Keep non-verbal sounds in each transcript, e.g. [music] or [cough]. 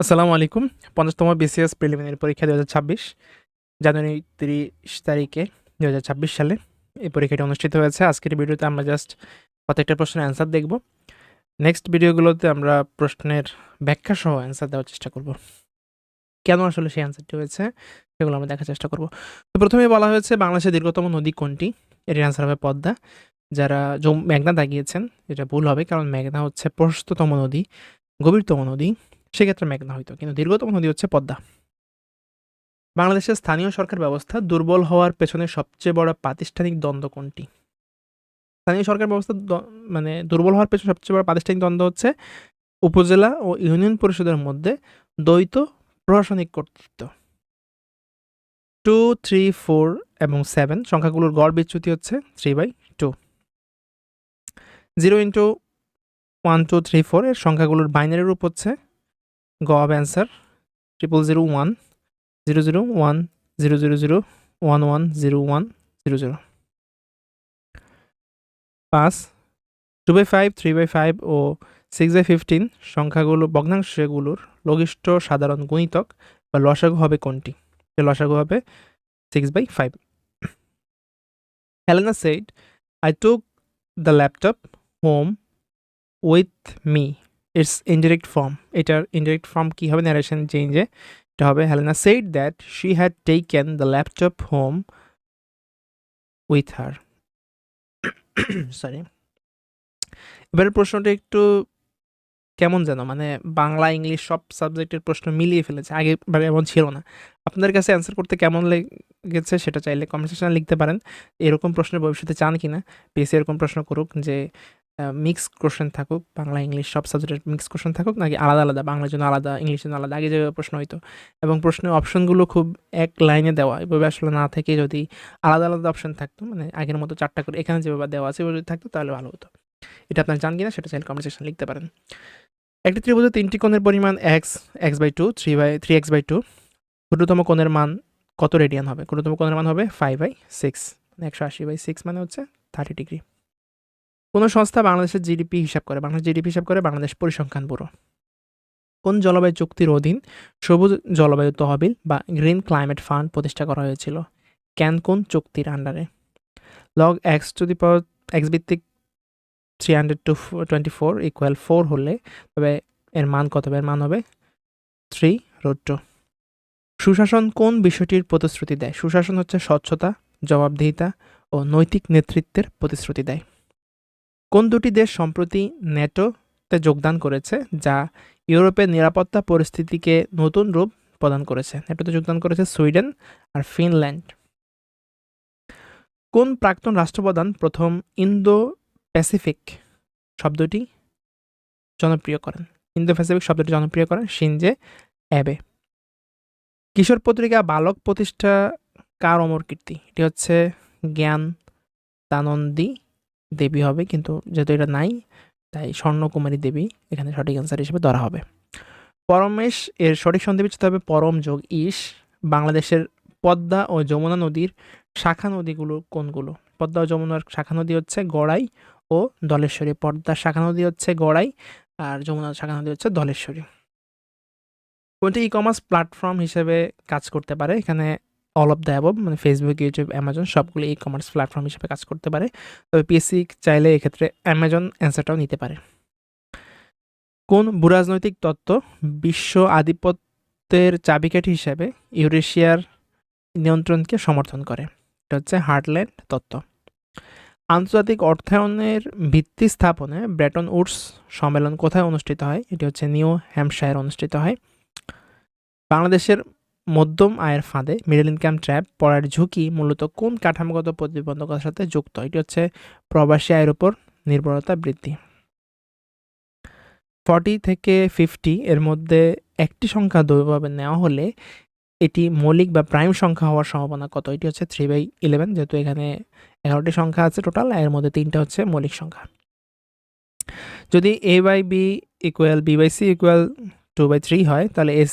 আসসালামু আলাইকুম। পঞ্চাশতম BCS preliminary পরীক্ষা দু হাজার ছাব্বিশ, জানুয়ারি তিরিশ তারিখে দু হাজার ছাব্বিশ সালে এই পরীক্ষাটি অনুষ্ঠিত হয়েছে। আজকের ভিডিওতে আমরা জাস্ট প্রত্যেকটা প্রশ্নের অ্যান্সার দেখব। নেক্সট ভিডিওগুলোতে আমরা প্রশ্নের ব্যাখ্যা সহ অ্যান্সার দেওয়ার চেষ্টা করব। কেন আসলে সেই অ্যান্সারটি হয়েছে সেগুলো আমরা দেখার চেষ্টা করব। তো প্রথমেই বলা হয়েছে, বাংলাদেশের দীর্ঘতম নদী কোনটি? এটির অ্যান্সার হবে পদ্মা। যারা মেঘনা দাগিয়েছেন, এটা ভুল হবে কারণ মেঘনা হচ্ছে প্রশস্ততম নদী, গভীরতম নদী। সেক্ষেত্রে মেঘনা হইতো, কিন্তু দীর্ঘতম নদী হচ্ছে পদ্মা। বাংলাদেশের স্থানীয় সরকার ব্যবস্থা দুর্বল হওয়ার পেছনে সবচেয়ে বড় প্রাতিষ্ঠানিক দ্বন্দ্ব কোনটি? স্থানীয় সরকার ব্যবস্থা মানে দুর্বল হওয়ার পেছনে সবচেয়ে বড় প্রাতিষ্ঠানিক দ্বন্দ্ব হচ্ছে উপজেলা ও ইউনিয়ন পরিষদের মধ্যে দ্বৈত প্রশাসনিক কর্তৃত্ব। টু থ্রি ফোর এবং সেভেন সংখ্যাগুলোর গড় বিচ্যুতি হচ্ছে three by two zero into one two three four এর সংখ্যাগুলোর বাইনারি রূপ হচ্ছে গ of answer triple zero one zero zero one zero zero zero one one zero one zero zero পাঁচ two by five three by five O six by fifteen সংখ্যাগুলো, ভগ্নাংশগুলোর লঘিষ্ঠ সাধারণ গুণিতক বা লসাগু হবে কোনটি? লসাগু হবে six by five Helena said I took the laptop home with me it's indirect form এটার ইনডিরেক্ট ফর্ম কী হবে? ন্যারেশন চেঞ্জে এটা হবে। Helena said that she had taken the laptop home with her sorry এবারের প্রশ্নটা একটু কেমন যেন? মানে বাংলা, ইংলিশ সব সাবজেক্টের প্রশ্ন মিলিয়ে ফেলেছে। আগেবারে এমন ছিল না। আপনাদের কাছে অ্যান্সার করতে কেমন লেগেছে সেটা চাইলে কমেন্ট লিখতে পারেন। এরকম প্রশ্নের ভবিষ্যতে চান কি না পিএসসি এরকম প্রশ্ন করুক যে মিক্স কোশ্চেন থাকুক, বাংলা ইংলিশ সব সাবজেক্টের মিক্স কোশ্চেন থাকুক, নাকি আলাদা আলাদা, বাংলার জন্য আলাদা ইংলিশের জন্য আলাদা, আগে যেভাবে প্রশ্ন হইতো। এবং প্রশ্নের অপশনগুলো খুব এক লাইনে দেওয়া, এভাবে আসলে না থেকে যদি আলাদা আলাদা অপশন থাকতো মানে আগের মতো চারটা করে এখানে যেভাবে দেওয়া আছে যদি থাকতো, তাহলে ভালো হতো। এটা আপনার জান কিনা, সেটা চাইলে কমেন্ট লিখতে পারেন। একটি ত্রিভুজের তিনটি কোণের পরিমাণ x x by two three by three x by two ক্ষুদ্রতম কোণের মান কত রেডিয়ান হবে? ক্ষুদ্রতম কোণের মান হবে ফাইভ বাই সিক্স একশো আশি বাই সিক্স মানে হচ্ছে থার্টি ডিগ্রি কোনো সংস্থা বাংলাদেশের জিডিপি হিসাব করে, বাংলাদেশ জিডিপি হিসাব করে, বাংলাদেশ পরিসংখ্যান ব্যুরো। কোন জলবায়ু চুক্তির অধীন সবুজ জলবায়ু তহবিল বা গ্রিন ক্লাইমেট ফান্ড প্রতিষ্ঠা করা হয়েছিল? ক্যানকুন চুক্তির আন্ডারে? Log x two the power x ভিত্তিক three hundred two twenty four equal four হলে তবে এর মান কত এর মান হবে থ্রি রোড টু সুশাসন কোন বিষয়টির প্রতিশ্রুতি দেয়? সুশাসন হচ্ছে স্বচ্ছতা, জবাবদিহিতা ও নৈতিক নেতৃত্বের প্রতিশ্রুতি দেয়। কোন দুটি দেশ সম্প্রতি ন্যাটোতে যোগদান করেছে যা ইউরোপের নিরাপত্তা পরিস্থিতিকে নতুন রূপ প্রদান করেছে? ন্যাটোতে যোগদান করেছে সুইডেন আর ফিনল্যান্ড। কোন প্রাক্তন রাষ্ট্রপ্রধান প্রথম ইন্দো প্যাসিফিক শব্দটি জনপ্রিয় করেন? ইন্দো প্যাসিফিক শব্দটি জনপ্রিয় করেন সিনজে অ্যাবে। কিশোর পত্রিকা বালক প্রতিষ্ঠা কার অমর কীর্তি। এটি হচ্ছে জ্ঞান দানন্দী দেবী হবে, কিন্তু যেহেতু এটা নাই, তাই স্বর্ণকুমারী দেবী এখানে সঠিক অ্যান্সার হিসেবে ধরা হবে। পরমেশ, এর সঠিক সন্ধি বিচ্ছেদ হবে পরম যোগ ইস বাংলাদেশের পদ্মা ও যমুনা নদীর শাখা নদীগুলো কোনগুলো? পদ্মা ও যমুনার শাখা নদী হচ্ছে গড়াই ও দলেশ্বরী। পদ্মার শাখা নদী হচ্ছে গড়াই আর যমুনার শাখা নদী হচ্ছে দলেশ্বরী। কোনটি ই কমার্স প্ল্যাটফর্ম হিসেবে কাজ করতে পারে? এখানে অল অফ দ্য অ্যাবভ মানে ফেসবুক ইউটিউব অ্যামাজন সবগুলো ই কমার্স প্ল্যাটফর্ম হিসেবে কাজ করতে পারে। তবে পিএসসি চাইলে এক্ষেত্রে অ্যামাজন অ্যান্সারটাও নিতে পারে। কোন ভূরাজনৈতিক তত্ত্ব বিশ্ব আধিপত্যের চাবিকাঠি হিসাবে ইউরেশিয়ার নিয়ন্ত্রণকে সমর্থন করে? এটা হচ্ছে হার্টল্যান্ড তত্ত্ব। আন্তর্জাতিক অর্থায়নের ভিত্তি স্থাপনে ব্রেটন উডস সম্মেলন কোথায় অনুষ্ঠিত হয়? এটি হচ্ছে নিউ হ্যাম্পশায়ার অনুষ্ঠিত হয়। বাংলাদেশের মধ্যম আয়ের ফাঁদে মিডল ইনকাম ট্র্যাপ পড়ার ঝুঁকি মূলত কোন কাঠামোগত প্রতিবন্ধকতার সাথে যুক্ত? এটি হচ্ছে প্রবাসী আয়ের উপর নির্ভরতা বৃদ্ধি। ফর্টি থেকে ফিফটি এর মধ্যে একটি সংখ্যা দৈবভাবে নেওয়া হলে এটি মৌলিক বা প্রাইম সংখ্যা হওয়ার সম্ভাবনা কত? এটি হচ্ছে থ্রি বাই ইলেভেন যেহেতু এখানে এগারোটি সংখ্যা আছে টোটাল এর মধ্যে তিনটা হচ্ছে মৌলিক সংখ্যা। যদি a by b equal b by c equal two by three হয়, তাহলে এস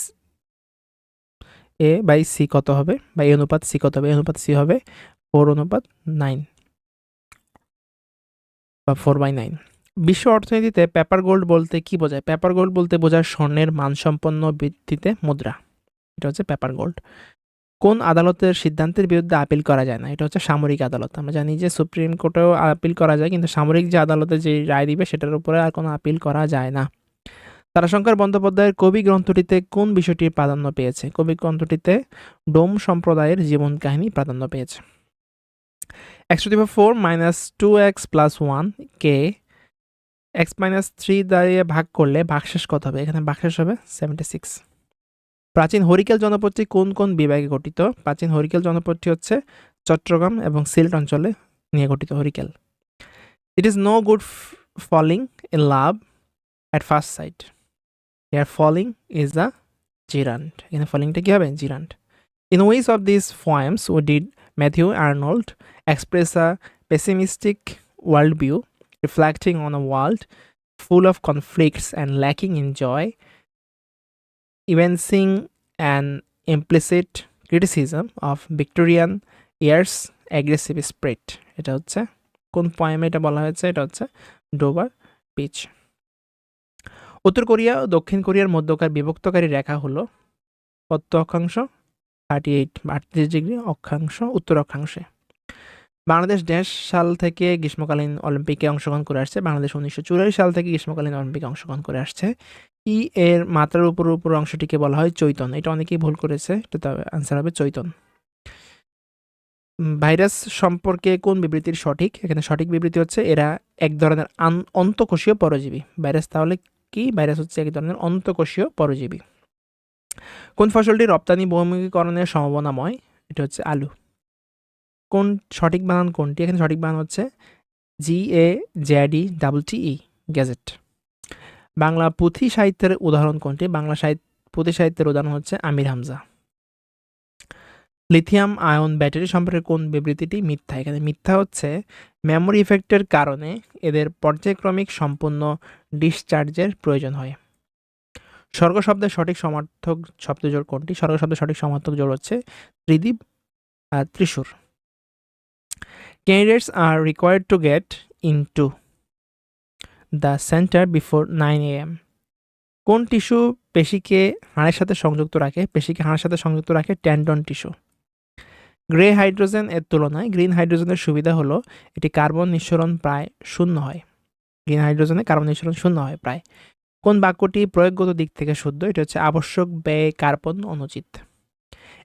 এ বাই সি কত হবে? বা এ অনুপাত সি কত হবে? এ অনুপাত সি হবে ফোর অনুপাত নাইন বা ফোর বাই নাইন বিশ্ব অর্থনীতিতে পেপার গোল্ড বলতে কি বোঝায়? পেপার গোল্ড বলতে বোঝায় স্বর্ণের মানসম্পন্ন ভিত্তিতে মুদ্রা। এটা হচ্ছে পেপার গোল্ড কোন আদালতের সিদ্ধান্তের বিরুদ্ধে আপিল করা যায় না? এটা হচ্ছে সামরিক আদালত। আমরা জানি যে সুপ্রিম কোর্টেও আপিল করা যায়, কিন্তু সামরিক যে আদালতে যে রায় দিবে, সেটার উপরে আর কোনো আপিল করা যায় না। তারাশঙ্কর বন্দ্যোপাধ্যায়ের কবি গ্রন্থটিতে কোন বিষয়টি প্রাধান্য পেয়েছে? কবি গ্রন্থটিতে ডোম সম্প্রদায়ের জীবন কাহিনী প্রাধান্য পেয়েছে। X two four minus two x plus one কে এক্স মাইনাস থ্রি দিয়ে ভাগ করলে ভাগশেষ কত হবে? এখানে ভাগশেষ হবে সেভেন্টি সিক্স প্রাচীন হরিকেল জনপদটি কোন কোন বিভাগে গঠিত? প্রাচীন হরিকেল জনপদটি হচ্ছে চট্টগ্রাম এবং সিল্ট অঞ্চলে নিয়ে গঠিত Harikela. It is no good falling a love at first sight here falling is the gerund এখানে ফলিংটা কী হবে gerund in which of this poems O did Matthew Arnold express a pessimistic world view reflecting on a world full of conflicts and lacking in joy, evincing an implicit criticism of Victorian years aggressive spirit. এটা হচ্ছে কোন পয়েমে এটা বলা হয়েছে এটা হচ্ছে ডোবার pitch উত্তর কোরিয়া ও দক্ষিণ কোরিয়ার মধ্যকার বিভক্তকারী রেখা হলো কত অক্ষাংশ থার্টি এইট আটত্রিশ ডিগ্রি অক্ষাংশ, উত্তর অক্ষাংশে। বাংলাদেশ দেশ সাল থেকে গ্রীষ্মকালীন অলিম্পিকে অংশগ্রহণ করে আসছে। বাংলাদেশ উনিশশো চুরাশি সাল থেকে গ্রীষ্মকালীন অলিম্পিকে অংশগ্রহণ করে আসছে। ই এর মাত্রার উপর উপর অংশটিকে বলা হয় চৈতন। এটা অনেকেই ভুল করেছে, এটা আনসার হবে চৈতন। ভাইরাস সম্পর্কে কোন বিবৃতির সঠিক? এখানে সঠিক বিবৃতি হচ্ছে, এরা এক ধরনের অন্তকোষীয় পরজীবী। ভাইরাস তাহলে কি? ভাইরাস হচ্ছে এক ধরনের অন্তকোষীয় পরজীবী। কোন ফসলটি রপ্তানি বহুমুখীকরণের সম্ভাবনাময়? এটা হচ্ছে আলু। কোন সঠিক বানান কোনটি? এখানে সঠিক বানান হচ্ছে G A Z double T E gadget. Bangla পুঁথি সাহিত্যের উদাহরণ কোনটি? বাংলা সাহিত্য পুঁথি সাহিত্যের উদাহরণ হচ্ছে Amir Hamza. Lithium ion battery সম্পর্কে কোন বিবৃতিটি মিথ্যা? এখানে মিথ্যা হচ্ছে মেমোরি ইফেক্টের কারণে এদের পর্যায়ক্রমিক সম্পূর্ণ ডিসচার্জের প্রয়োজন হয়। স্বর্গ শব্দের সঠিক সমার্থক শব্দজোড় কোনটি? স্বর্গ শব্দের সঠিক সমার্থক জোড় হচ্ছে ত্রিদীপ আর Thrissur. Candidates are required to get into the center before 9 a.m. কোন টিস্যু পেশিকে হাড়ের সাথে সংযুক্ত রাখে? পেশিকে হাড়ের সাথে সংযুক্ত রাখে ট্যান্ডন টিস্যু গ্রে হাইড্রোজেন এর তুলনায় গ্রিন হাইড্রোজেনের সুবিধা হলো এটি কার্বন নিঃসরণ প্রায় শূন্য হয়। গ্রিন হাইড্রোজেনে কার্বন নিঃসরণ শূন্য হয় প্রায়। কোন বাক্যটি প্রয়োগগত দিক থেকে শুদ্ধ? এটা হচ্ছে আবশ্যক ব্যয় কার্বন অনুচিত।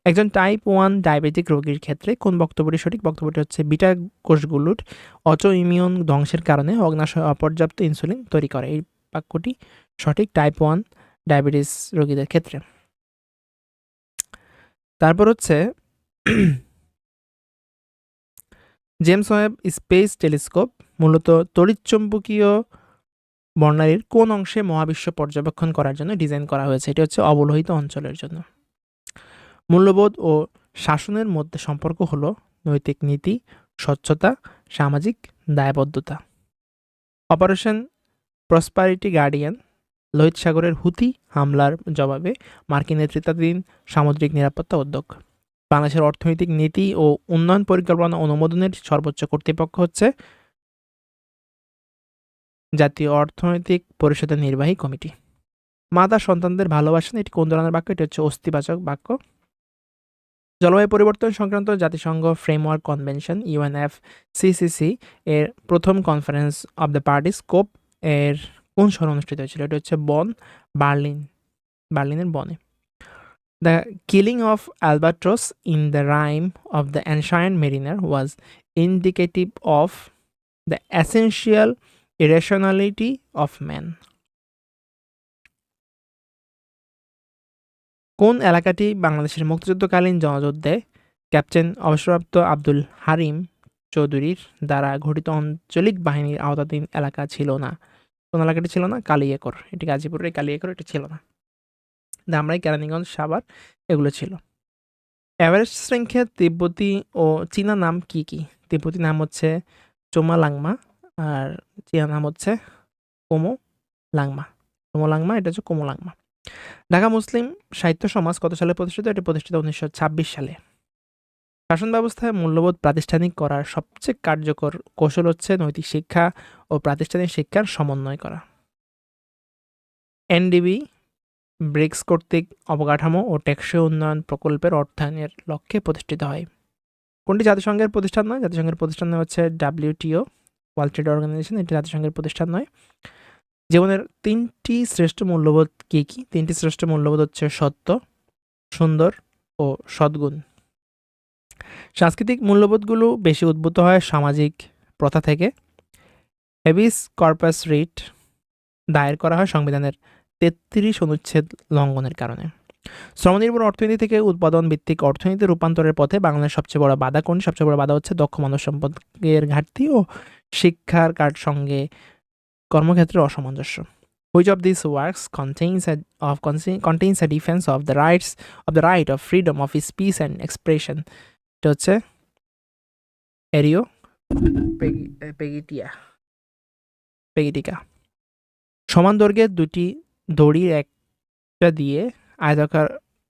একজন টাইপ ওয়ান ডায়াবেটিক রোগীর ক্ষেত্রে কোন বক্তব্যটি সঠিক? বক্তব্যটি হচ্ছে বিটা কোষগুলোর অটো ইমিউন ধ্বংসের কারণে অগ্নাশয় অপর্যাপ্ত ইনসুলিন তৈরি করে। এই বাক্যটি সঠিক টাইপ ওয়ান ডায়াবেটিস রোগীদের ক্ষেত্রে। তারপর হচ্ছে জেমস ওয়েব স্পেস টেলিস্কোপ মূলত তড়িৎচুম্বকীয় বর্ণালীর কোন অংশে মহাবিশ্ব পর্যবেক্ষণ করার জন্য ডিজাইন করা হয়েছে? এটি হচ্ছে অবলোহিত অঞ্চলের জন্য। মূল্যবোধ ও শাসনের মধ্যে সম্পর্ক হল নৈতিক নীতি, স্বচ্ছতা, সামাজিক দায়বদ্ধতা। অপারেশন প্রসপারিটি গার্ডিয়ান লোহিত সাগরের হুতি হামলার জবাবে মার্কিন নেতৃত্বাধীন সামুদ্রিক নিরাপত্তা উদ্যোগ বাংলাদেশের অর্থনৈতিক নীতি ও উন্নয়ন পরিকল্পনা অনুমোদনের সর্বোচ্চ কর্তৃপক্ষ হচ্ছে জাতীয় অর্থনৈতিক পরিষদের নির্বাহী কমিটি। মাতা সন্তানদের ভালোবাসেন এটি কোন ধরনের বাক্য? এটি হচ্ছে অস্থিবাচক বাক্য। জলবায়ু পরিবর্তন সংক্রান্ত জাতিসংঘ ফ্রেমওয়ার্ক কনভেনশন ইউএনএফ সিসিসি এর প্রথম conference of the party scope এর কোন শহরে অনুষ্ঠিত হয়েছিল। এটা হচ্ছে বন, বার্লিন, বার্লিনের বনে। The killing of albatross in the rime of the ancient mariner was indicative of the essential irrationality of man কোন এলাকাটি বাংলাদেশের মুক্তিযুদ্ধকালীন জনযুদ্ধে ক্যাপ্টেন অবসরপ্রাপ্ত আব্দুল হারিম চৌধুরীর দ্বারা ঘটিত আঞ্চলিক বাহিনীর আওতাধীন এলাকা ছিল না? কোন এলাকাটি ছিল না? কালিয়াকর। এটি গাজীপুরের কালিয়াকর। এটা ছিল না। ধামরাই কেরানীগঞ্জ, সাভার, এগুলো ছিল। এভারেস্ট শৃঙ্খের তিব্বতী ও চীনা নাম কি কি? তিব্বতী নাম হচ্ছে চোমা লাংমা আর চীনা নাম হচ্ছে কোমো লাংমা কোমো লাংমা এটা হচ্ছে কোমো লাংমা ঢাকা মুসলিম সাহিত্য সমাজ কত সালে প্রতিষ্ঠিত? এটি প্রতিষ্ঠিত উনিশশো ছাব্বিশ সালে। শাসন ব্যবস্থায় মূল্যবোধ প্রাতিষ্ঠানিক করার সবচেয়ে কার্যকর কৌশল হচ্ছে নৈতিক শিক্ষা ও প্রাতিষ্ঠানিক শিক্ষার সমন্বয় করা। এনডিবি ব্রিক্স কর্তৃক অবকাঠামো ও টেকসই উন্নয়ন প্রকল্পের অর্থায়নের লক্ষ্যে প্রতিষ্ঠিত হয়। কোনটি জাতিসংঘের প্রতিষ্ঠান নয়? জাতিসংঘের প্রতিষ্ঠান হচ্ছে ডাব্লিউটিও ওয়ার্ল্ড ট্রেড অর্গানাইজেশন। এটি জাতিসংঘের প্রতিষ্ঠান নয়। জীবনের তিনটি শ্রেষ্ঠ মূল্যবোধ কী কী? তিনটি শ্রেষ্ঠ মূল্যবোধ হচ্ছে সত্য, সুন্দর ও সদ্গুণ। সাংস্কৃতিক মূল্যবোধগুলো বেশি উদ্ভূত হয় সামাজিক প্রথা থেকে। হেভিস কর্পাস রিট দায়ের করা হয় সংবিধানের তেত্রিশ অনুচ্ছেদ লঙ্ঘনের কারণে। শ্রমনির্ভর অর্থনীতি থেকে উৎপাদন ভিত্তিক অর্থনীতি রূপান্তরের পথে বাংলাদেশের সবচেয়ে বড় বাধা কোন সবচেয়ে বড় বাধা হচ্ছে দক্ষ মানব সম্পদের ঘাটতি ও শিক্ষার কার সঙ্গে কর্মক্ষেত্রে অসামঞ্জস্য। Which of this works contains of contains a defence of the rights of the right of freedom of speech and expression এটা হচ্ছে এরিও পেগিটিয়া। পেগিটিকা। সমান দৈর্ঘ্যের দুটি দড়ির একটা দিয়ে আয়তাকার,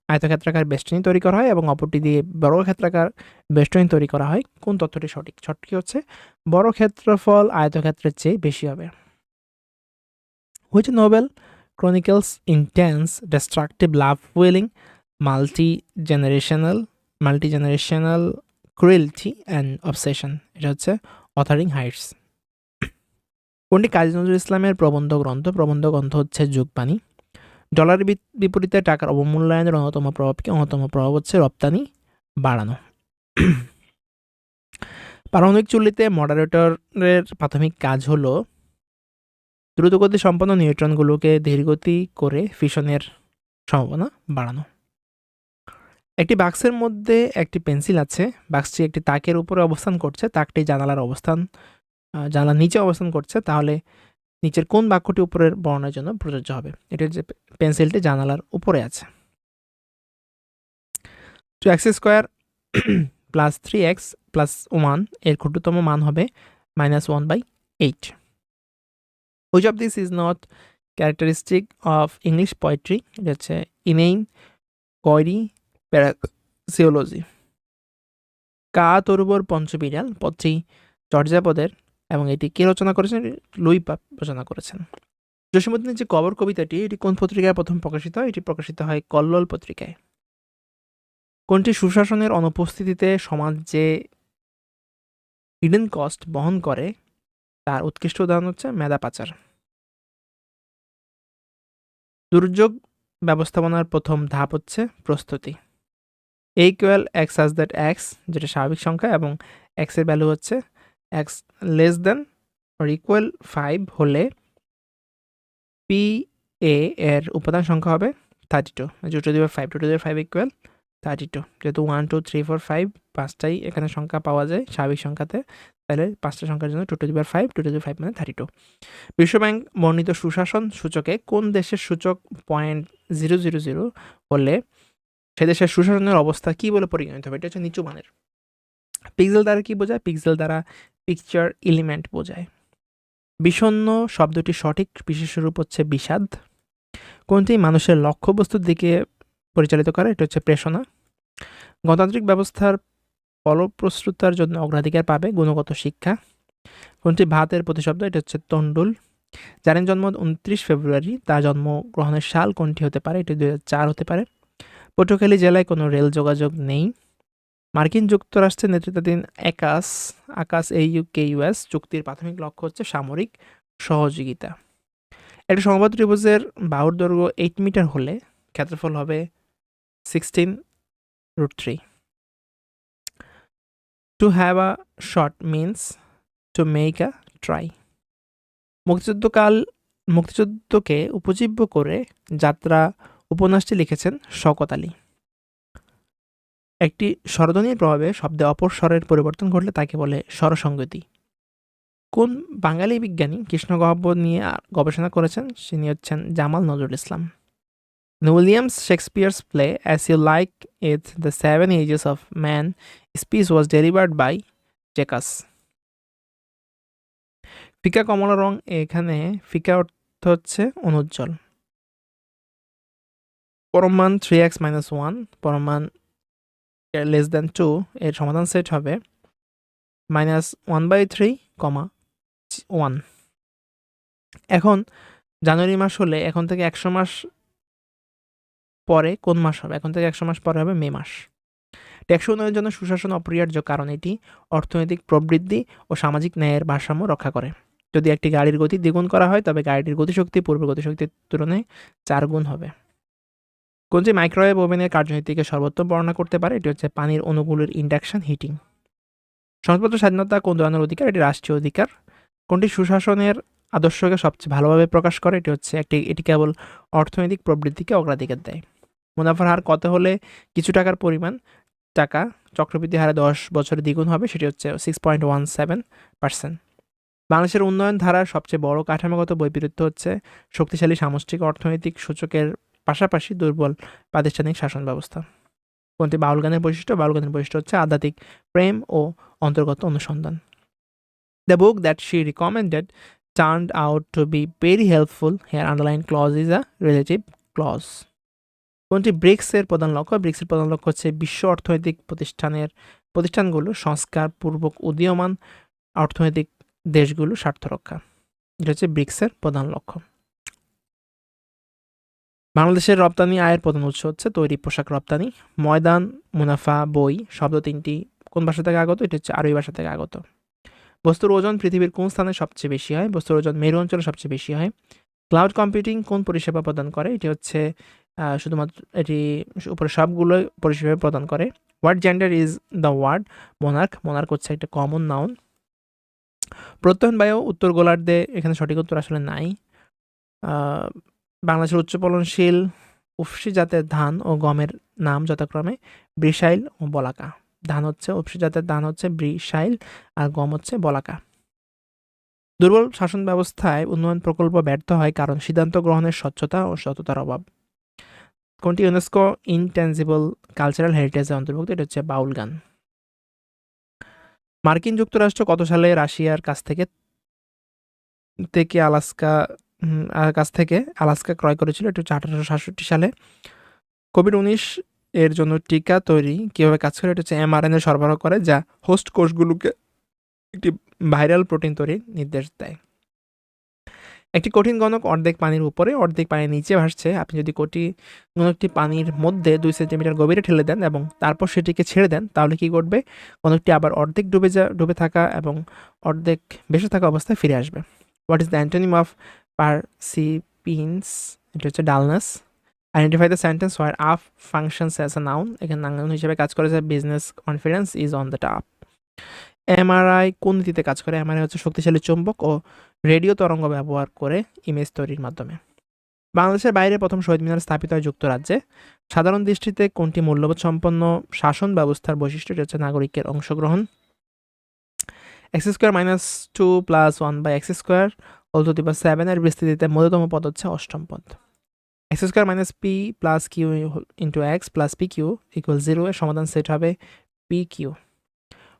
আয়তক্ষেত্রাকার বেষ্টনী তৈরি করা হয় এবং অপরটি দিয়ে বর্গক্ষেত্রাকার বেষ্টনী তৈরি করা হয়। কোন তথ্যটি সঠিক? সঠিক হচ্ছে বড় ক্ষেত্রফল আয়তক্ষেত্রের চেয়ে বেশি হবে। Which novel chronicles intense destructive love willing multi generational multi generational cruelty and obsession এটা হচ্ছে অথারিং হাইটস কোনটি কাজী নজরুল ইসলামের প্রবন্ধ গ্রন্থ? প্রবন্ধ গ্রন্থ হচ্ছে যুগবাণী। ডলারের বিপরীতে টাকার অবমূল্যায়নের অন্যতম প্রভাব কি অন্যতম প্রভাব হচ্ছে রপ্তানি বাড়ানো। পারমাণবিক চুল্লিতে মডারেটরের প্রাথমিক কাজ হলো দ্রুতগতি সম্পন্ন নিউট্রনগুলোকে ধীরগতি করে ফিশনের সম্ভাবনা বাড়ানো। একটি বাক্সের মধ্যে একটি পেন্সিল আছে। বাক্সটি একটি তাকের উপরে অবস্থান করছে। তাকটি জানালার অবস্থান জানালার নিচে অবস্থান করছে, তাহলে নিচের কোন বাক্যটি উপরের বর্ণের জন্য প্রযোজ্য হবে? এটির যে পেন্সিলটি জানালার উপরে আছে। Two x square [clears throat] plus three x plus ওয়ানের ক্ষুদ্রতম মান হবে minus one by eight. Which of this is not characteristic of English poetry এটা হচ্ছে ইনেইন কয়রি প্যারাসিওলজি। কা তরুবর পঞ্চবিড়াল পত্রী চর্যাপদের এবং এটি কে রচনা করেছেন? লুই পাপ রচনা করেছেন। জসীমুদ্দিনের যে কবর কবিতাটি, এটি কোন পত্রিকায় প্রথম প্রকাশিত? হয় এটি প্রকাশিত হয় কল্লোল পত্রিকায়। কোনটি সুশাসনের অনুপস্থিতিতে সমাজ যে হিডেন কস্ট বহন করে, তার উৎকৃষ্ট উদাহরণ হচ্ছে মেধা পাচার। দুর্যোগ ব্যবস্থাপনার প্রথম ধাপ হচ্ছে প্রস্তুতি। এই equal x as that x যেটা স্বাভাবিক সংখ্যা, এবং এক্সের ভ্যালু হচ্ছে x less than or equal five হলে পি এ এর উপাদান সংখ্যা হবে thirty two two two the power five two two the power five equal thirty two যেহেতু one two three four five পাঁচটাই এখানে সংখ্যা পাওয়া যায় স্বাভাবিক সংখ্যাতে, তাহলে পাঁচটা সংখ্যার জন্য two two the power five two two the power five মানে থার্টি টু বিশ্বব্যাংক বর্ণিত সুশাসন সূচকে কোন দেশের সূচক পয়েন্ট জিরো জিরো জিরো হলে সে দেশের সুশাসনের অবস্থা কী বলে পরিগণিত হবে? এটা হচ্ছে নিচু মানের। পিক্সেল দ্বারা কি বোঝায়? পিক্সেল দ্বারা পিকচার এলিমেন্ট বোঝায়। বিষণ্ন শব্দটি সঠিক বিশেষ রূপ হচ্ছে বিষাদ। কোনটি মানুষের লক্ষ্যবস্তুর দিকে পরিচালিত করে, এটা হচ্ছে প্রেষণা। গণতান্ত্রিক ব্যবস্থার ফলপ্রসূতার জন্য অগ্রাধিকার পাবে গুণগত শিক্ষা। কোনটি ভাতের প্রতিশব্দ, এটা হচ্ছে তন্ডুল জানেন জন্ম উনত্রিশ ফেব্রুয়ারি, তার জন্মগ্রহণের সাল কোনটি হতে পারে, এটি দু হাজার চার হতে পারে। পটুয়াখালী জেলায় কোনো রেল যোগাযোগ নেই। মার্কিন যুক্তরাষ্ট্রের নেতৃত্বাধীন একাস, আকাশ এইউ কে ইউএস চুক্তির প্রাথমিক লক্ষ্য হচ্ছে সামরিক সহযোগিতা। একটা সংবাদ ত্রিভুজের বাহুর দৈর্ঘ্য এইট মিটার হলে ক্ষেত্রফল হবে sixteen root three to have a short means to make a try মুক্তিযুদ্ধকাল, মুক্তিযুদ্ধকে উপজীব্য করে যাত্রা উপন্যাসটি লিখেছেন শওকত আলী। একটি স্বরধ্বনির প্রভাবে শব্দে অপর স্বরের পরিবর্তন ঘটলে তাকে বলে স্বরসঙ্গতি কোন বাঙালি বিজ্ঞানী কৃষ্ণ গহ্বর নিয়ে গবেষণা করেছেন? তিনি হচ্ছেন Jamal Nazrul Islam. Williams Shakespeare's play as you like it the seven ages of man speech was delivered by Jaques ফিকা কমলা রং এখানে ফিকা অর্থ হচ্ছে অনুজ্জ্বল। পরমান থ্রি এক্স মাইনাস ওয়ান পরমান লেস দ্যান টু এর সমাধান সেট হবে minus one by three comma one এখন জানুয়ারি মাস হলে এখন থেকে একশো মাস পরে কোন মাস হবে? এখন থেকে একশো মাস পরে হবে মে মাস। টেকসই উন্নয়নের জন্য সুশাসন অপরিহার্য কারণ এটি অর্থনৈতিক প্রবৃদ্ধি ও সামাজিক ন্যায়ের ভারসাম্য রক্ষা করে। যদি একটি গাড়ির গতি দ্বিগুণ করা হয়, তবে গাড়িটির গতিশক্তি পূর্ব গতিশক্তির তুলনায় চার গুণ হবে। কোনটি মাইক্রোওয়েভ ওভেনের কার্যনীতিকে সর্বোত্তম বর্ণনা করতে পারে, এটি হচ্ছে পানির অনুকূলের ইন্ডাকশন হিটিং। সংবাদপত্র স্বাধীনতা কোন ধরনের অধিকার, এটি রাষ্ট্রীয় অধিকার। কোনটি সুশাসনের আদর্শকে সবচেয়ে ভালোভাবে প্রকাশ করে, এটি হচ্ছে একটি, এটি কেবল অর্থনৈতিক প্রবৃদ্ধিকে অগ্রাধিকার দেয়। মুনাফার হার কত হলে কিছু টাকার পরিমাণ, টাকা চক্রবৃদ্ধি হারে দশ বছরে দ্বিগুণ হবে, সেটি হচ্ছে six point one seven percent বাংলাদেশের উন্নয়ন ধারার সবচেয়ে বড় কাঠামোগত বৈপরীত্য হচ্ছে শক্তিশালী সামষ্টিক অর্থনৈতিক সূচকের পাশাপাশি দুর্বল প্রাতিষ্ঠানিক শাসন ব্যবস্থা। কোনটি বাউল গানের বৈশিষ্ট্য? বাউল গানের বৈশিষ্ট্য হচ্ছে আধ্যাত্মিক প্রেম ও অন্তর্গত অনুসন্ধান। The book that she recommended turned out to be very helpful here underline clause is a relative clause কোনটি ব্রিক্সের প্রধান লক্ষ্য? ব্রিক্সের প্রধান লক্ষ্য হচ্ছে বিশ্ব অর্থনৈতিক প্রতিষ্ঠানের প্রতিষ্ঠানগুলো, সংস্কার পূর্বক উদীয়মান অর্থনৈতিক দেশগুলো স্বার্থ রক্ষা। এটা হচ্ছে ব্রিক্সের প্রধান লক্ষ্য। বাংলাদেশের রপ্তানি আয়ের প্রধান উৎস হচ্ছে তৈরি পোশাক রপ্তানি, ময়দান, মুনাফা, বই, শব্দ তিনটি। কোন ভাষা থেকে আগত? এটা হচ্ছে আরবি ভাষা থেকে আগত। বস্তুর ওজন পৃথিবীর কোন স্থানে সবচেয়ে বেশি হয়? বস্তুর ওজন মেরু অঞ্চলে সবচেয়ে বেশি হয়। ক্লাউড কম্পিউটিং কোন পরিষেবা প্রদান করে? এটি হচ্ছে শুধুমাত্র এটি উপরে সবগুলো পরিষেবা প্রদান করে। What gender is the word monarch monarch হচ্ছে একটা কমন নাউন প্রত্যয়ন বায়ু, উত্তর গোলার্ধে, এখানে সঠিক উত্তর আসলে নাই। বাংলাদেশের উচ্চ ফলনশীল উফসি জাতের ধান ও গমের নাম যথাক্রমে ব্রিসাইল ও বলাকা। ধান হচ্ছে উফসি জাতের ধান হচ্ছে ব্রিসাইল আর গম হচ্ছে বলাকা। দুর্বল শাসন ব্যবস্থায় উন্নয়ন প্রকল্প ব্যর্থ হয় কারণ সিদ্ধান্ত গ্রহণের স্বচ্ছতা ও সততার অভাব। কোনটি ইউনেস্কো ইনটেনজিবল কালচারাল হেরিটেজের অন্তর্ভুক্ত? এটা হচ্ছে বাউল গান। মার্কিন যুক্তরাষ্ট্র কত সালে রাশিয়ার কাছ থেকে থেকে আলাস্কা কাছ থেকে আলাস্কা ক্রয় করেছিল, এটা হচ্ছে আঠারোশো সাতষট্টি সালে। কোভিড উনিশ এর জন্য টিকা তৈরি কীভাবে কাজ করে, এটা হচ্ছে এমআরএনএ সরবরাহ করে, যা হোস্ট কোষগুলোকে একটি ভাইরাল প্রোটিন তৈরির নির্দেশ দেয়। একটি কঠিন গণক অর্ধেক পানির উপরে, অর্ধেক পানির নিচে ভাসছে। আপনি যদি কোটি গণকটি পানির মধ্যে দুই সেন্টিমিটার গভীরে ঠেলে দেন এবং তারপর সেটিকে ছেড়ে দেন, তাহলে কি করবে গণকটি আবার অর্ধেক ডুবে যা, ডুবে থাকা এবং অর্ধেক ভেসে থাকা অবস্থায় ফিরে আসবে। What is the antonym of percipience এটা হচ্ছে dullness. Identify the sentence where up functions as a noun এখানে নাউন হিসেবে কাজ করে যে business confidence is on the top MRI কোন নীতিতে কাজ করে? এমআরআই হচ্ছে শক্তিশালী চুম্বক ও রেডিও তরঙ্গ ব্যবহার করে ইমেজ তৈরির মাধ্যমে। বাংলাদেশের বাইরে প্রথম শহীদ মিনার স্থাপিত হয় যুক্তরাজ্যে। সাধারণ দৃষ্টিতে কোনটি মূল্যবোধ সম্পন্ন শাসন ব্যবস্থার বৈশিষ্ট্য? এটি হচ্ছে নাগরিকের অংশগ্রহণ। X square minus two plus one by x square whole to the power সেভেনের বিস্তৃতিতে মধ্যতম পদ হচ্ছে অষ্টম পদ। X square minus p plus q into x plus p q equal zero এর সমাধান সেট হবে p q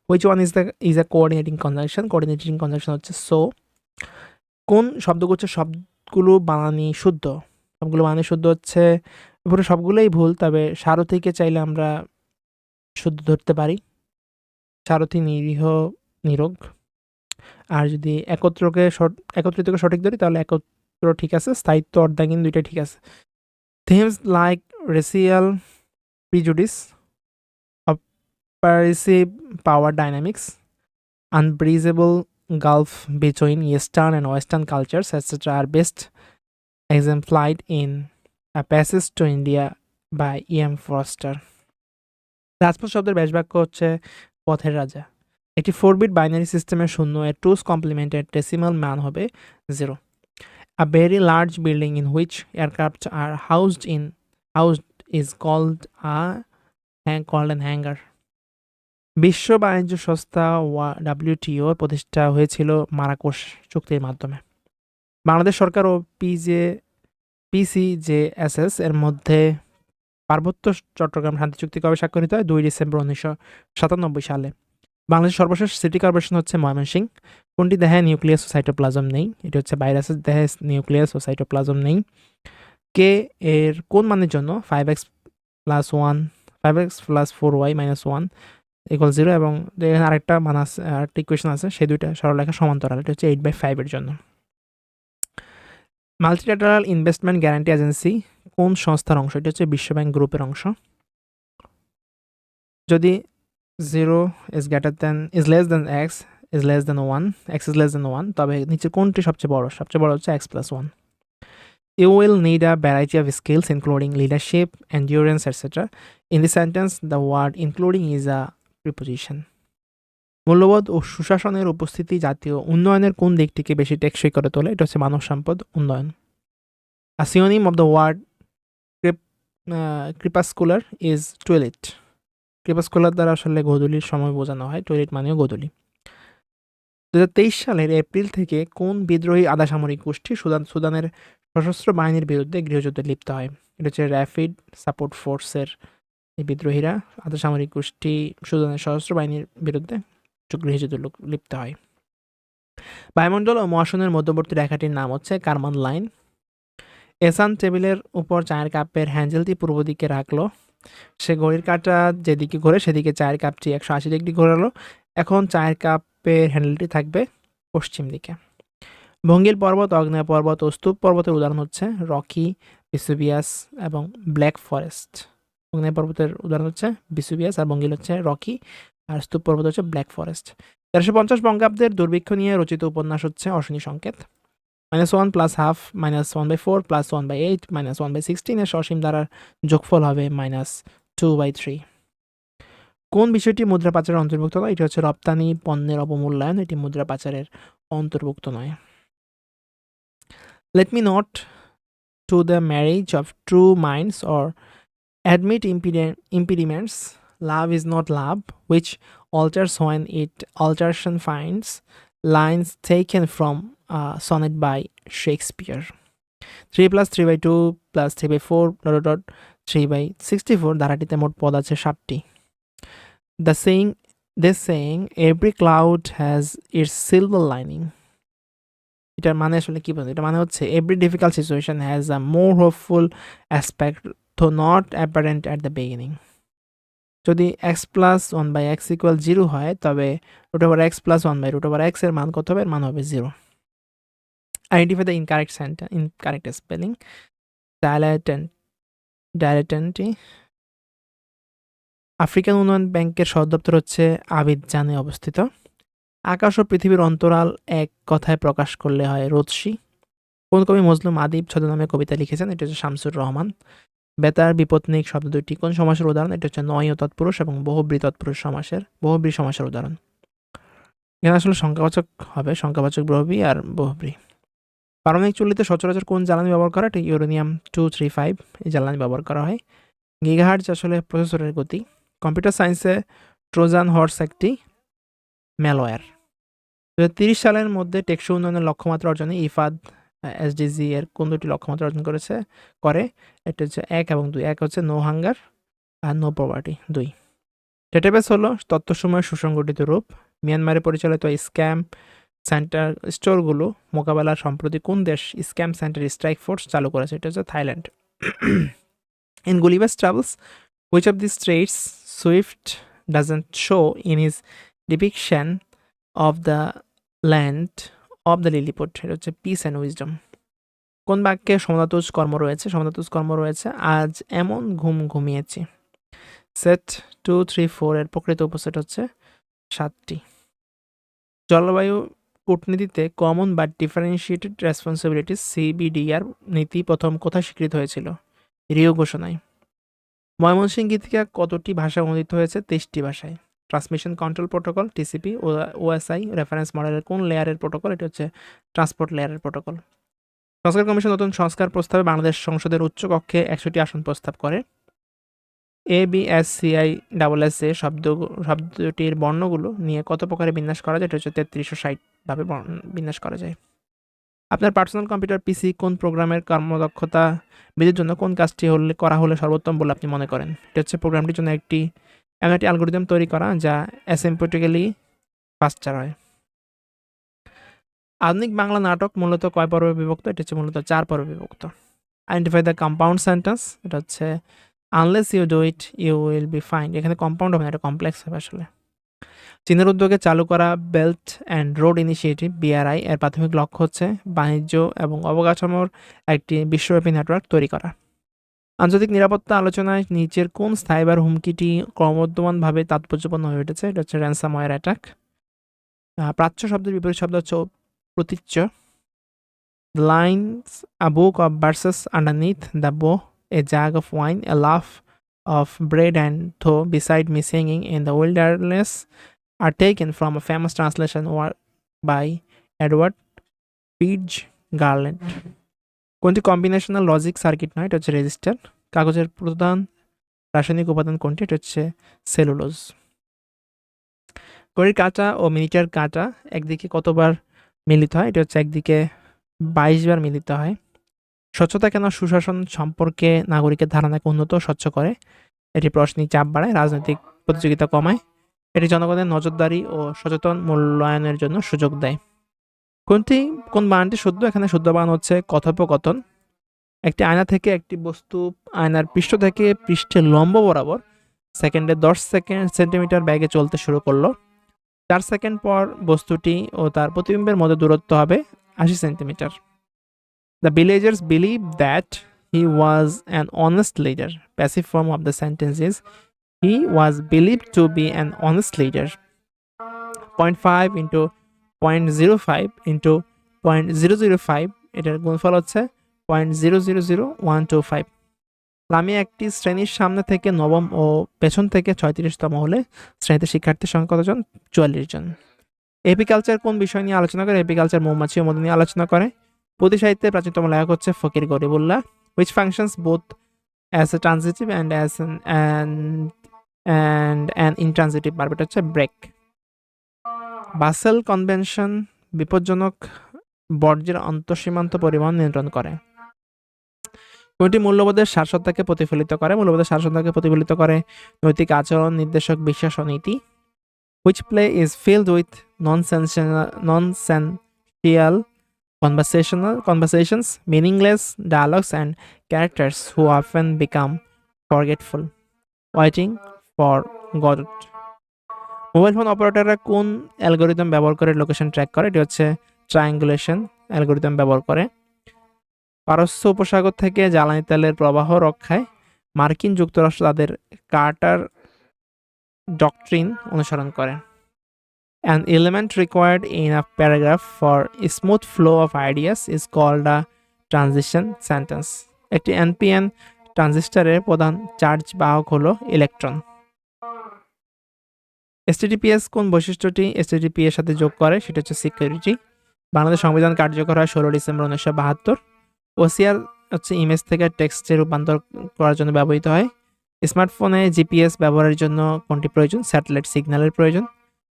which one is the is a coordinating conjunction coordinating conjunction হচ্ছে সো কোন শব্দগুচ্ছের সবগুলো বানানি শুদ্ধ? সবগুলো বানানি শুদ্ধ হচ্ছে পুরো সবগুলোই ভুল, তবে সারথিকে চাইলে আমরা শুদ্ধ ধরতে পারি। সারথি নিরীহ, নিরোগ। আর যদি একত্রকে একত্রিতকে সঠিক ধরি তাহলে একত্র ঠিক আছে স্থায়িত্ব অর্ধাঙ্গিন দুইটাই ঠিক আছে themes like racial prejudice oppressive power dynamics unbreathable gulf between Eastern and Western cultures, etc., are best exemplified in A Passage to India by E.M. Foster. রাজপথ শব্দের ব্যাসবাক্য হচ্ছে পথের রাজা একটি ফোর বিট বাইনারি সিস্টেমের শূন্য এর টুস কমপ্লিমেন্টেড ডেসিমাল মান হবে zero a very large building in which aircraft are housed in housed is called a called an hangar বিশ্ব বাণিজ্য সংস্থা ওয়া, ডাব্লিউটিও প্রতিষ্ঠা হয়েছিল মারাকোশ চুক্তির মাধ্যমে। বাংলাদেশ সরকার ও পিজে পিসিজেএসএস এর মধ্যে পার্বত্য চট্টগ্রাম শান্তি চুক্তি কবে স্বাক্ষরিত হয়? দুই ডিসেম্বর উনিশশো সাতানব্বই সালে। বাংলাদেশের সর্বশেষ সিটি কর্পোরেশন হচ্ছে ময়মনসিংহ। কোনটি দেহে নিউক্লিয়াস ও সাইটোপ্লাজম নেই? এটি হচ্ছে ভাইরাসের দেহে নিউক্লিয়াস ও সাইটোপ্লাজম নেই। কে এর কোন মানের জন্য five x plus one five x plus four y minus one equal zero এবং এখানে আরেকটা মান আছে, আরেকটা ইকুয়েশন আছে, সেই দুইটা সরলরেখা সমান্তরাল। এটা হচ্ছে এইট বাই ফাইভের জন্য। মাল্টিল্যাটারাল ইনভেস্টমেন্ট গ্যারান্টি এজেন্সি কোন সংস্থার অংশ? এটা হচ্ছে বিশ্বব্যাংক গ্রুপের অংশ। যদি zero is greater than is less than x is less than one x is less than one তবে নিচে কোনটি সবচেয়ে বড়? সবচেয়ে বড় হচ্ছে x plus one you will need a variety of skills including leadership endurance etcetera in the sentence the word including is a preposition মূল্যবোধ ও সুশাসনের উপস্থিতি জাতীয় উন্নয়নের কোন দিকটিকে বেশি টেকসই করে তোলে? এটা হচ্ছে মানব সম্পদ উন্নয়ন। Synonym of the word crepuscular is twilight crepuscular দ্বারা আসলে গোধূলির সময় বোঝানো হয় টয়লেট মানেও গোধূলি। দু হাজার তেইশ সালের এপ্রিল থেকে কোন বিদ্রোহী আধা সামরিক গোষ্ঠী সুদান, সুদানের সশস্ত্র বাহিনীর বিরুদ্ধে গৃহযুদ্ধে লিপ্ত হয়? এটা হচ্ছে র্যাপিড সাপোর্ট ফোর্সের এই বিদ্রোহীরা আধা সামরিক গোষ্ঠী সুদানের সশস্ত্র বাহিনীর বিরুদ্ধে গৃহযুদ্ধে লিপ্ত হয়। বায়ুমণ্ডল ও মহাশূন্যের মধ্যবর্তী রেখাটির নাম হচ্ছে কারমান লাইন। এসান টেবিলের উপর চায়ের কাপের হ্যান্ডেলটি পূর্ব দিকে রাখল। সে ঘড়ির কাঁটা যেদিকে ঘোরে সেদিকে চায়ের কাপটি একশো আশি ডিগ্রি ঘোরালো। এখন চায়ের কাপের হ্যান্ডেলটি থাকবে পশ্চিম দিকে। ভঙ্গিল পর্বত অগ্নেয় পর্বত ও স্তূপ পর্বতের উদাহরণ হচ্ছে রকি বিসুবিয়াস এবং ব্ল্যাক ফরেস্ট। অগ্নেয় পর্বতের উদাহরণ হচ্ছে বিসুবিয়াস আর ভঙ্গিল হচ্ছে রকি আর স্তূপ পর্বত হচ্ছে ব্ল্যাক ফরেস্ট। তেরোশো পঞ্চাশ বঙ্গাব্দের দুর্ভিক্ষ নিয়ে রচিত উপন্যাস হচ্ছে Ashani Sanket. Minus one plus half minus one by four plus one by eight minus one by সিক্সটিনের সসীম দ্বারার যোগফল হবে মাইনাস টু বাই থ্রি। কোন বিষয়টি মুদ্রা পাচারের অন্তর্ভুক্ত নয়? এটি হচ্ছে রপ্তানি পণ্যের অবমূল্যায়ন, এটি মুদ্রা পাচারের অন্তর্ভুক্ত নয়। Let me not to the marriage of true minds or admit impediments love is not love which alters when it, alteration finds. Lines taken from a sonnet by Shakespeare. 3 plus 3 by 2 plus 3 by 4 dot dot dot 3 by 64 ধারাটিতে মোট পদ আছে ষাটটি the saying this saying every cloud has its silver lining এটার মানে আসলে কি বলছে এটা মানে হচ্ছে every difficult situation has a more hopeful aspect though not apparent at the beginning যদি x plus one by x equal zero হয়, তবে root over x plus one by root over এক্সের মান কত হবে? এর মান হবে zero identify the incorrect centre incorrect spelling dilettante dilettanti African উন্নয়ন ব্যাংকের সদর দপ্তর হচ্ছে আবিদজানে অবস্থিত। আকাশ ও পৃথিবীর অন্তরাল এক কথায় প্রকাশ করলে হয় রোদসি কোন কবি মজলুম আদিব ছদ্মনামে কবিতা লিখেছেন, এটা হচ্ছে শামসুর রহমান। বেতার বিপত্নিক শব্দ দুইটি কোন সমাসের উদাহরণ? এটা হচ্ছে নয় তৎপুরুষ এবং বহুব্রী তৎপুরুষ সমাসের, বহুব্রী সমাসের উদাহরণ। এখানে আসলে সংখ্যাবাচক হবে, সংখ্যাবাচক বহুব্রী আর বহুব্রী। পারমাণবিক চুল্লিতে সচরাচর কোন জ্বালানি ব্যবহার করা এটা ইউরেনিয়াম টু থ্রি ফাইভ এই জ্বালানি ব্যবহার করা হয়। গিগাহার্জ আসলে প্রসেসরের গতি। কম্পিউটার সায়েন্সে ট্রোজান হর্স একটি ম্যালওয়্যার। দু সালের মধ্যে টেকসই উন্নয়নের লক্ষ্যমাত্রা অর্জনে ইফাদ এসডিজি এর কোন দুটি লক্ষ্যমাত্রা অর্জন করেছে, করে। এটা হচ্ছে এক এবং দুই। এক হচ্ছে নো হাঙ্গার আর নো পভার্টি দুই। ডেটাবেস হলো তথ্যসময়ের সুসংগঠিত রূপ। মিয়ানমারে পরিচালিত স্ক্যাম সেন্টার স্টোরগুলো মোকাবেলা সম্প্রতি কোন দেশ স্ক্যাম সেন্টার স্ট্রাইক ফোর্স চালু করেছে? এটা হচ্ছে Thailand. In Gulliver's Travels which of the traits Swift doesn't show in his depiction of the land of the Lilliput এটা হচ্ছে পিস অ্যান্ড উইজডম কোন বাক্যে সমতাতুজ কর্ম রয়েছে? সমতাতুজ কর্ম রয়েছে, আজ এমন ঘুম ঘুমিয়েছি। সেট টু থ্রি ফোর এর প্রকৃত উপসেট হচ্ছে সাতটি। জলবায়ু কূটনীতিতে কমন বা ডিফারেন্সিয়েটেড রেসপন্সিবিলিটি সিবিডিআর নীতি প্রথম কোথায় স্বীকৃত হয়েছিল? রিও ঘোষণায়। ময়মনসিংহ গীতিকা কতটি ভাষা অনুদিত হয়েছে? তেইশটি ভাষায়। ট্রান্সমিশন কন্ট্রোল প্রোটোকল টিসিপি ও ওএসআই রেফারেন্স মডেলের কোন লেয়ারের প্রোটোকল এটা হচ্ছে ট্রান্সপোর্ট লেয়ারের প্রোটোকল সংস্কার কমিশন নতুন সংস্কার প্রস্তাবে বাংলাদেশ সংসদের উচ্চ কক্ষে একশোটি আসন প্রস্তাব করে। A B S C I double S A শব্দ, শব্দটির বর্ণগুলো নিয়ে কত প্রকারে বিন্যাস করা যায়? এটা হচ্ছে তেত্রিশশো ষাটভাবে বিন্যাস করা যায়। আপনার পার্সোনাল কম্পিউটার পিসি কোন প্রোগ্রামের কর্মদক্ষতা বৃদ্ধির জন্য কোন কাজটি হলে, করা হলে সর্বোত্তম বলে আপনি মনে করেন? এটা হচ্ছে প্রোগ্রামটির জন্য একটি এমন একটি অ্যালগোরিদম তৈরি করা যা অ্যাসেম্পটিক্যালি ফাস্টার হয়। আধুনিক বাংলা নাটক মূলত কয় পর্বে বিভক্ত? এটা হচ্ছে মূলত চার পর্বে বিভক্ত। আইডেন্টিফাই দ্য কম্পাউন্ড সেন্টেন্স এটা হচ্ছে unless you do it you will be fine এখানে কম্পাউন্ড হবে না, এটা কমপ্লেক্স হবে আসলে। চীনের উদ্যোগে চালু করা belt and road initiative BRI এর প্রাথমিক লক্ষ্য হচ্ছে বাণিজ্য এবং অবকাঠামোর একটি বিশ্বব্যাপী নেটওয়ার্ক তৈরি করা। আন্তর্জাতিক নিরাপত্তা আলোচনায় নিচের কোন সাইবার হুমকিটি ক্রমবর্ধমানভাবে তাৎপর্যপূর্ণ হয়ে উঠেছে? এটা হচ্ছে র্যানসামওয়্যার অ্যাটাক প্রাচ্য শব্দের বিপরীত শব্দ হচ্ছে প্রতীচ্য lines a book of verses underneath the bough a jug of wine a loaf of bread and thou beside me singing in the wilderness are taken from a famous translation work by Edward Page Garland. কোনটি combinational logic circuit নয়, এটা হচ্ছে register কাগজের প্রধান রাসায়নিক উপাদান কোনটি, এটা হচ্ছে সেলুলোজ ঘড়ির কাঁটা ও মিনিটার কাঁটা একদিকে কতবার মিলিত হয়, এটা হচ্ছে একদিকে বাইশ বার মিলিত হয়। স্বচ্ছতা কেন সুশাসন সম্পর্কে নাগরিকের ধারণাকে উন্নত স্বচ্ছ করে? এটি প্রশ্নিক চাপ বাড়ায়, রাজনৈতিক প্রতিযোগিতা কমায়। এটি জনগণের নজরদারি ও সচেতন মূল্যায়নের জন্য সুযোগ দেয়। কোনটি, কোন বানানটি শুদ্ধ? এখানে শুদ্ধ বানান হচ্ছে কথোপকথন। একটি আয়না থেকে একটি বস্তু আয়নার পৃষ্ঠ থেকে পৃষ্ঠের লম্ব বরাবর সেকেন্ডে দশ সেকেন্ড, সেন্টিমিটার ব্যাগে চলতে শুরু করল। চার সেকেন্ড পর বস্তুটি ও তার প্রতিবিম্বের মধ্যে দূরত্ব হবে আশি centimetre. The villagers believe that he was an honest leader passive form of the sentence is he was believe to be an honest leader point five into point zero five into point zero zero five এটার গুণফল হচ্ছে point zero zero zero one two five লামি একটি শ্রেণির সামনে থেকে নবম ও পেছন থেকে ছয়ত্রিশতম হলে শ্রেণীতে শিক্ষার্থীর সংখ্যা কতজন চুয়াল্লিশ জন। এপিকালচার কোন বিষয় নিয়ে আলোচনা করে? এপিকালচার মৌমাছি ও মধু নিয়ে আলোচনা করে। পুঁথি সাহিত্যে প্রাচীনতম লেখক হচ্ছে Fakir Garibullah which functions both as a transitive and as and and an intransitive verb এটা হচ্ছে ব্রেক বাসেল কনভেনশন বিপজ্জনক বর্জ্যের অন্তঃসীমান্ত পরিবহন নিয়ন্ত্রণ করে। কোনটি মূল্যবোধের সারসত্তাকে প্রতিফলিত করে। মূল্যবোধের সারসত্তাকে প্রতিফলিত করে নৈতিক আচরণ, নির্দেশক বিশ্বাস ও নীতি। Which play is filled with non nonsensical conversational conversations, meaningless dialogues and characters who often become forgetful. Waiting for god mobile phone অপারেটররা কোন অ্যালগোরিদম ব্যবহার করে লোকেশন ট্র্যাক করে? এটি হচ্ছে ট্রায়াঙ্গুলেশন অ্যালগোরিদম ব্যবহার করে। পারস্য উপসাগর থেকে জ্বালানি তেলের প্রবাহ রক্ষায় মার্কিন যুক্তরাষ্ট্র তাদের কার্টার ডকট্রিন অনুসরণ করে। Element required in a paragraph for a smooth flow of ideas is called a transition sentence. একটি এনপিএন ট্রানজিস্টরের প্রধান চার্জ বাহক হলো ইলেকট্রন এসটিডিপিএস কোন বৈশিষ্ট্যটি এসটিডিপি এর সাথে যোগ করে সেটা হচ্ছে সিকিউরিটি বাংলাদেশ সংবিধান কার্যকর হয় ষোলো ডিসেম্বর উনিশশো বাহাত্তর ওসিআর হচ্ছে ইমেজ থেকে টেক্সটে রূপান্তর করার জন্য ব্যবহৃত হয় স্মার্টফোনে জিপিএস ব্যবহারের জন্য কোনটি প্রয়োজন স্যাটেলাইট সিগন্যালের প্রয়োজন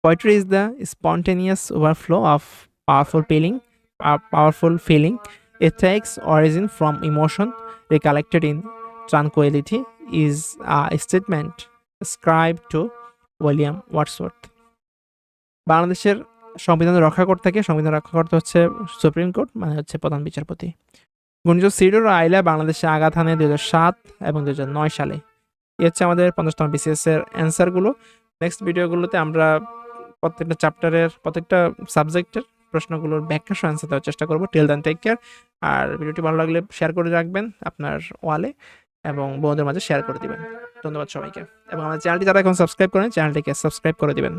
Poetry is the spontaneous overflow of powerful feeling. Uh, powerful feeling. It takes origin from emotion recollected in tranquility. Is a statement ascribed William Wordsworth. বাংলাদেশের সংবিধান রক্ষা করতে থাকে সংবিধান রক্ষা করতে হচ্ছে সুপ্রিম কোর্ট মানে হচ্ছে প্রধান বিচারপতি। ঘূর্ণিঝড় সিডোর আইলা বাংলাদেশে আঘাত হানে দুই সাত এবং নয় সালে। এ হচ্ছে আমাদের পঞ্চাশতম বিসিএস এর অ্যান্সারগুলো নেক্সট ভিডিওগুলোতে আমরা প্রত্যেকটা চ্যাপ্টারের প্রত্যেকটা সাবজেক্টের প্রশ্নগুলোর ব্যাখ্যা সহ অ্যান্সার দেওয়ার চেষ্টা করব। টেল দেন টেক কেয়ার আর ভিডিওটি ভালো লাগলে শেয়ার করে রাখবেন আপনার ওয়ালে এবং বন্ধুদের মাঝে শেয়ার করে দিবেন। ধন্যবাদ সবাইকে। এবং আমাদের চ্যানেলটি যারা এখন সাবস্ক্রাইব করেন চ্যানেলটিকে সাবস্ক্রাইব করে দিবেন।